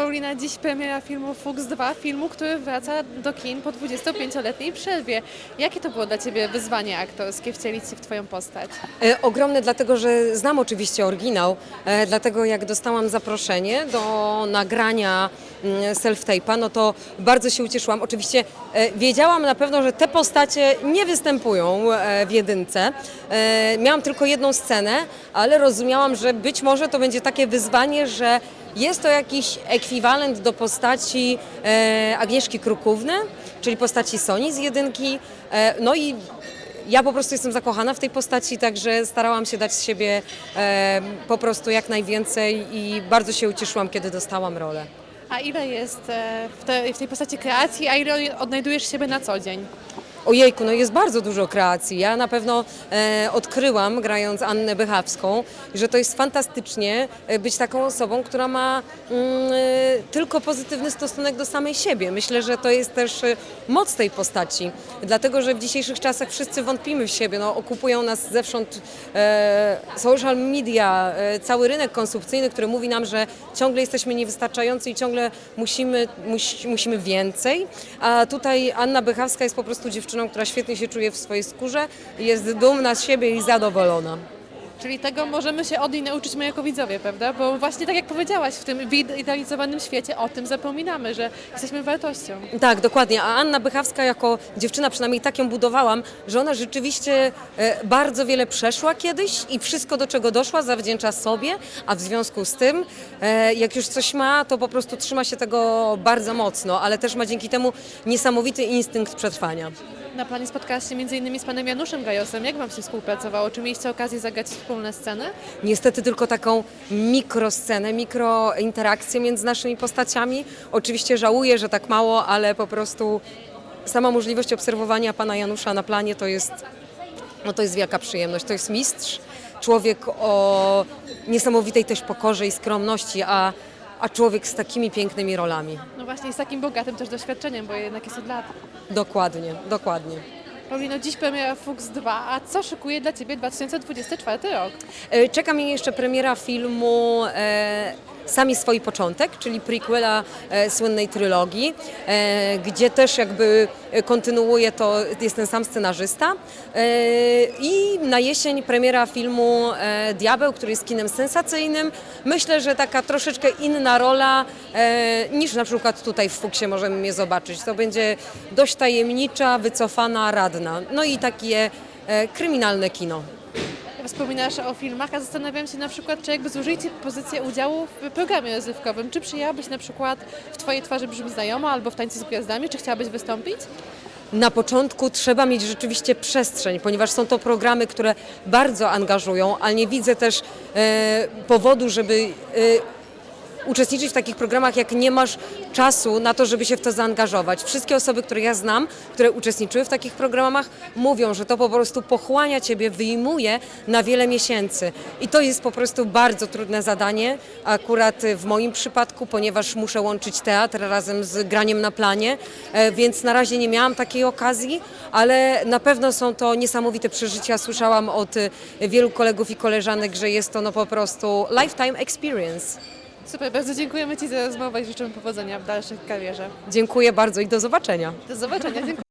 Paulina, dziś premiera filmu Fuchs 2, filmu, który wraca do kin po 25-letniej przerwie. Jakie to było dla Ciebie wyzwanie aktorskie, wcielić się w Twoją postać? E, ogromny, dlatego że znam oczywiście oryginał, e, dlatego jak dostałam zaproszenie do nagrania mm, self-tape'a, no to bardzo się ucieszyłam. Oczywiście e, wiedziałam na pewno, że te postacie nie występują e, w jedynce. E, miałam tylko jedną scenę, ale rozumiałam, że być może to będzie takie wyzwanie, że jest to jakiś ekwiwalent do postaci e, Agnieszki Krukówny, czyli postaci Soni z jedynki. E, no i ja po prostu jestem zakochana w tej postaci, także starałam się dać z siebie e, po prostu jak najwięcej i bardzo się ucieszyłam, kiedy dostałam rolę. A ile jest e, w, w tej postaci kreacji, a ile odnajdujesz siebie na co dzień? Ojejku, no jest bardzo dużo kreacji. Ja na pewno e, odkryłam, grając Annę Bychawską, że to jest fantastycznie e, być taką osobą, która ma mm, e, tylko pozytywny stosunek do samej siebie. Myślę, że to jest też e, moc tej postaci, dlatego że w dzisiejszych czasach wszyscy wątpimy w siebie. No, okupują nas zewsząd e, social media, e, cały rynek konsumpcyjny, który mówi nam, że ciągle jesteśmy niewystarczający i ciągle musimy, musi, musimy więcej. A tutaj Anna Bychawska jest po prostu dziewczyną, która świetnie się czuje w swojej skórze, jest dumna z siebie i zadowolona. Czyli tego możemy się od niej nauczyć my jako widzowie, prawda? Bo właśnie tak jak powiedziałaś, w tym wyidealizowanym świecie o tym zapominamy, że jesteśmy wartością. Tak, dokładnie. A Anna Bychawska jako dziewczyna, przynajmniej tak ją budowałam, że ona rzeczywiście e, bardzo wiele przeszła kiedyś i wszystko do czego doszła zawdzięcza sobie, a w związku z tym, e, jak już coś ma, to po prostu trzyma się tego bardzo mocno, ale też ma dzięki temu niesamowity instynkt przetrwania. Na planie spotkałaś się m.in. z panem Januszem Gajosem. Jak wam się współpracowało? Czy mieliście okazję zagrać wspólne sceny? Niestety tylko taką mikroscenę, mikrointerakcję między naszymi postaciami. Oczywiście żałuję, że tak mało, ale po prostu sama możliwość obserwowania pana Janusza na planie to jest, no to jest wielka przyjemność. To jest mistrz, człowiek o niesamowitej też pokorze i skromności, a, a człowiek z takimi pięknymi rolami. No właśnie, z takim bogatym też doświadczeniem, bo jednak jest od lat. Dokładnie, dokładnie. Paulino, dziś premiera Fuchs 2, a co szykuje dla Ciebie 2024 rok? E, Czeka mnie jeszcze premiera filmu e, Sami swój początek, czyli prequela e, słynnej trylogii, e, gdzie też jakby kontynuuje to, jest ten sam scenarzysta. E, I na jesień premiera filmu e, Diabeł, który jest kinem sensacyjnym. Myślę, że taka troszeczkę inna rola e, niż na przykład tutaj w Fuksie możemy mnie zobaczyć. To będzie dość tajemnicza, wycofana, radna. No i takie e, kryminalne kino. Wspominasz o filmach, a zastanawiam się na przykład, czy jakby zużyć pozycję udziału w programie rozrywkowym. Czy przyjęłabyś na przykład w Twojej twarzy brzmi znajomo albo w Tańcu z Gwiazdami? Czy chciałabyś wystąpić? Na początku trzeba mieć rzeczywiście przestrzeń, ponieważ są to programy, które bardzo angażują, ale nie widzę też e, powodu, żeby e, uczestniczyć w takich programach, jak nie masz czasu na to, żeby się w to zaangażować. Wszystkie osoby, które ja znam, które uczestniczyły w takich programach, mówią, że to po prostu pochłania ciebie, wyjmuje na wiele miesięcy. I to jest po prostu bardzo trudne zadanie, akurat w moim przypadku, ponieważ muszę łączyć teatr razem z graniem na planie, e, więc na razie nie miałam takiej okazji, ale na pewno są to niesamowite przeżycia. Słyszałam od wielu kolegów i koleżanek, że jest to no po prostu lifetime experience. Super, bardzo dziękujemy Ci za rozmowę i życzymy powodzenia w dalszej karierze. Dziękuję bardzo i do zobaczenia. Do zobaczenia, dziękuję.